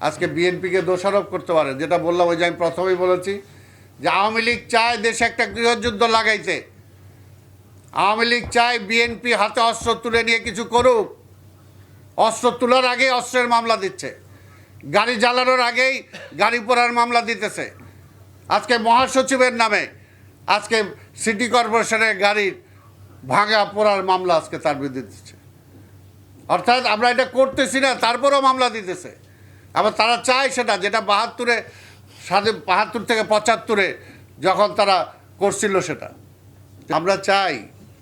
আজকে বিএনপিকে দোষারোপ করতে পারে, যেটা বললাম ওই যে আমি প্রথমেই বলেছি যে আওয়ামী লীগ চায় দেশে একটা গৃহযুদ্ধ লাগাইতে। আওয়ামী লীগ চায় বিএনপি হাতে অস্ত্র তুলে নিয়ে কিছু করুক। অস্ত্র তোলার আগেই অস্ত্রের মামলা দিচ্ছে। গাড়ি জ্বালানোর আগেই গাড়ি পোড়ার মামলা দিতেছে। আজকে মহাসচিবের নামে আজকে সিটি কর্পোরেশনের গাড়ির ভাঙা পোড়ার মামলা আজকে তার বিরুদ্ধে দিচ্ছে। অর্থাৎ আমরা এটা করতেছি না, তারপরেও মামলা দিতেছে। আবার তারা চায় সেটা, যেটা বাহাত্তরে, সাড়ে বাহাত্তর থেকে পঁচাত্তরে যখন তারা করছিল সেটা। আমরা চাই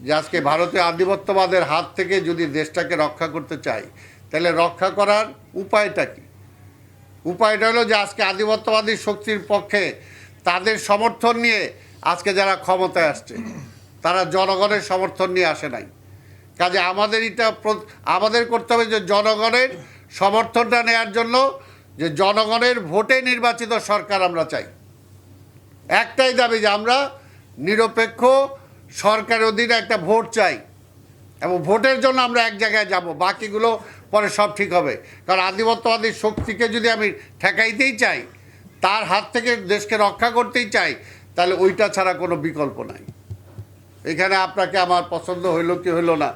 যে আজকে ভারতীয় আধিপত্যবাদের হাত থেকে যদি দেশটাকে রক্ষা করতে চাই, তাহলে রক্ষা করার উপায়টা কি? উপায়টা হলো যে আজকে আধিপত্যবাদী শক্তির পক্ষে তাদের সমর্থন নিয়ে আজকে যারা ক্ষমতায় আসছে, তারা জনগণের সমর্থন নিয়ে আসে নাই। কাজে আমাদের এটা আমাদের করতে হবে যে জনগণের সমর্থনটা নেওয়ার জন্য যে জনগণের ভোটে নির্বাচিত সরকার আমরা চাই। একটাই দাবি যে আমরা নিরপেক্ষ সরকারের অধীনে একটা ভোট চাই এবং ভোটের জন্য আমরা এক জায়গায় যাব, বাকিগুলো পরে সব ঠিক হবে। কারণ আধিপত্যবাদী শক্তিকে যদি আমি ঠেকাইতেই চাই, তার হাত থেকে দেশকে রক্ষা করতেই চাই, তাহলে ওইটা ছাড়া কোনো বিকল্প নাই। এখানে আপনাকে আমার পছন্দ হইল কি হইল না?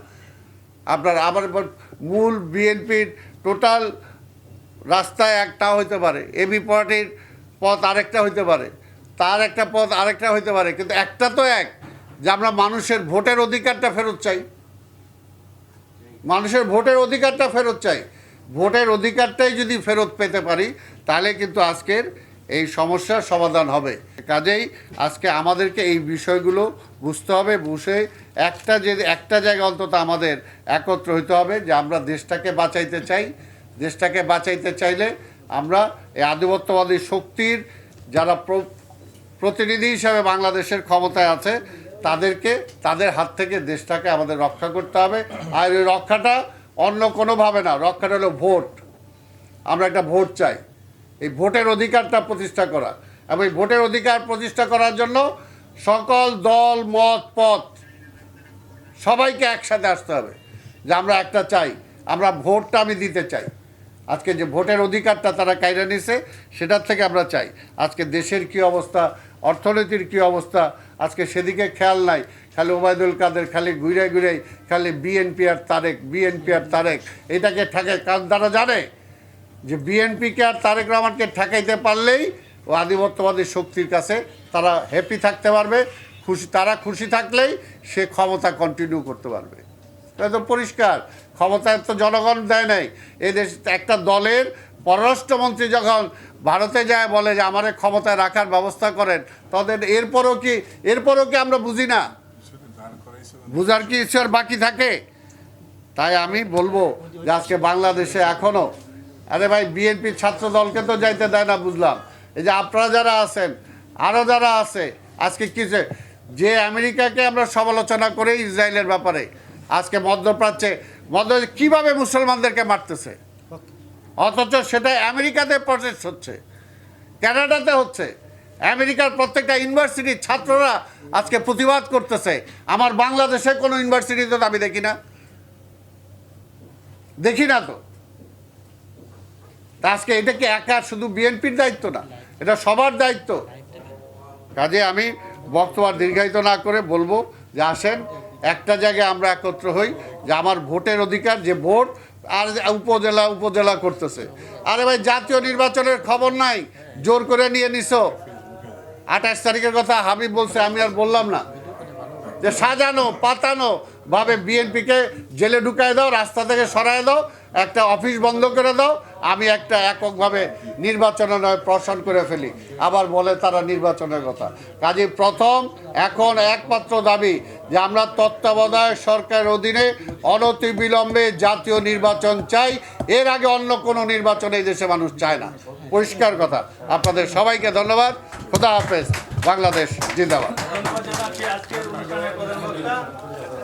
আপনার আমার এবার মূল বিএনপির টোটাল রাস্তায় একটা হইতে পারে। এবি পার্টির পথ আরেকটা হইতে পারে। তার একটা পথ আরেকটা হইতে পারে। কিন্তু একটা তো এক, যে আমরা মানুষের ভোটের অধিকারটা ফেরত চাই। মানুষের ভোটের অধিকারটা ফেরত চাই। ভোটের অধিকারটাই যদি ফেরত পেতে পারি, তাহলে কিন্তু আজকের এই সমস্যার সমাধান হবে। কাজেই আজকে আমাদেরকে এই বিষয়গুলো বুঝতে হবে, বুঝে একটা যে, একটা জায়গা অন্তত আমাদের একত্র হইতে হবে যে আমরা দেশটাকে বাঁচাইতে চাই। দেশটাকে বাঁচাইতে চাইলে আমরা এই আধিপত্যবাদী শক্তির যারা প্রতিনিধি হিসাবে বাংলাদেশের ক্ষমতায় আছে, তাদেরকে, তাদের হাত থেকে দেশটাকে আমাদের রক্ষা করতে হবে। আর এই রক্ষাটা অন্য কোনোভাবে না, রক্ষাটা হলো ভোট। আমরা একটা ভোট চাই। এই ভোটের অধিকারটা প্রতিষ্ঠা করা। এবং এই ভোটের অধিকার প্রতিষ্ঠা করার জন্য সকল দল, মত, পথ সবাইকে একসাথে আসতে হবে যে আমরা একটা চাই, আমরা ভোটটা আমি দিতে চাই। আজকে যে ভোটের অধিকারটা তারা কাইরা নিছে, সেটার থেকে আমরা চাই। আজকে দেশের কি অবস্থা, অর্থনীতির কি অবস্থা, আজকে সেদিকে খেয়াল নাই। খালি ওবায়দুল কাদের, খালি ঘুরে ঘুরে খালি বিএনপি আর তারেক, বিএনপি আর তারেক, এটাকে ঠেকে কারণ তারা জানে? যে বিএনপিকে আর তারেক রহমানকে ঠেকাইতে পারলেই ও আধিপত্যবাদী শক্তির কাছে তারা হ্যাপি থাকতে পারবে, খুশি, তারা খুশি থাকলেই সে ক্ষমতা কন্টিনিউ করতে পারবে। তো পরিষ্কার, ক্ষমতায় তো জনগণ দেয় নাই। এই দেশ একটা দলের পররাষ্ট্রমন্ত্রী যখন ভারতে যায়, বলে যে আমাদের ক্ষমতায় রাখার ব্যবস্থা করেন, তাদের এরপরও কি এরপরও কি আমরা বুঝি না? বুঝার কি ঈশ্বর বাকি থাকে? তাই আমি বলব যে আজকে বাংলাদেশে এখনও আরে ভাই, বিএনপির ছাত্র দলকে তো যাইতে দেয় না, বুঝলাম। এই যে আপনারা যারা আছেন আরও যারা আছে, আজকে কিছু যে আমেরিকাকে আমরা সমালোচনা করে ইসরায়েলের ব্যাপারে, আজকে মধ্যপ্রাচ্যে, মধ্য, কীভাবে মুসলমানদেরকে মারতেছে? অথচ সেটা আমেরিকাতে প্রসেস হচ্ছে, কানাডাতে হচ্ছে। আমেরিকার প্রত্যেকটা ইউনিভার্সিটির ছাত্ররা আজকে প্রতিবাদ করতেছে। আমার বাংলাদেশে কোনো ইউনিভার্সিটিতে আমি দেখি না। দেখি না তো। তা আজকে এটা কি একা শুধু বিএনপির দায়িত্ব না, এটা সবার দায়িত্ব। কাজে আমি বক্তব্য দীর্ঘায়িত না করে বলব যে আসেন, একটা জায়গায় আমরা একত্র হই যে আমার ভোটের অধিকার, যে ভোট আর উপজেলা উপজেলা করতেছে। আরে ভাই, জাতীয় নির্বাচনের খবর নাই, জোর করে নিয়ে নিছো। আঠাশ তারিখের কথা হাবিব বলছে, আমি আর বললাম না। যে সাজানো, পাতানো ভাবে বিএনপিকে জেলে ঢুকায় দাও, রাস্তা থেকে সরায় দাও, একটা অফিস বন্ধ করে দাও, আমি একটা এককভাবে নির্বাচনে নয় প্রশাসন করে ফেলি। আবার বলে তারা নির্বাচনের কথা। কাজে প্রথম, এখন একমাত্র দাবি যে আমরা তত্ত্বাবধায়ক সরকারের অধীনে অনতি বিলম্বে জাতীয় নির্বাচন চাই। এর আগে অন্য কোনো নির্বাচন এই দেশে মানুষ চায় না। পরিষ্কার কথা। আপনাদের সবাইকে ধন্যবাদ। খোদা হাফেজ। বাংলাদেশ, জিন্দাবাদ।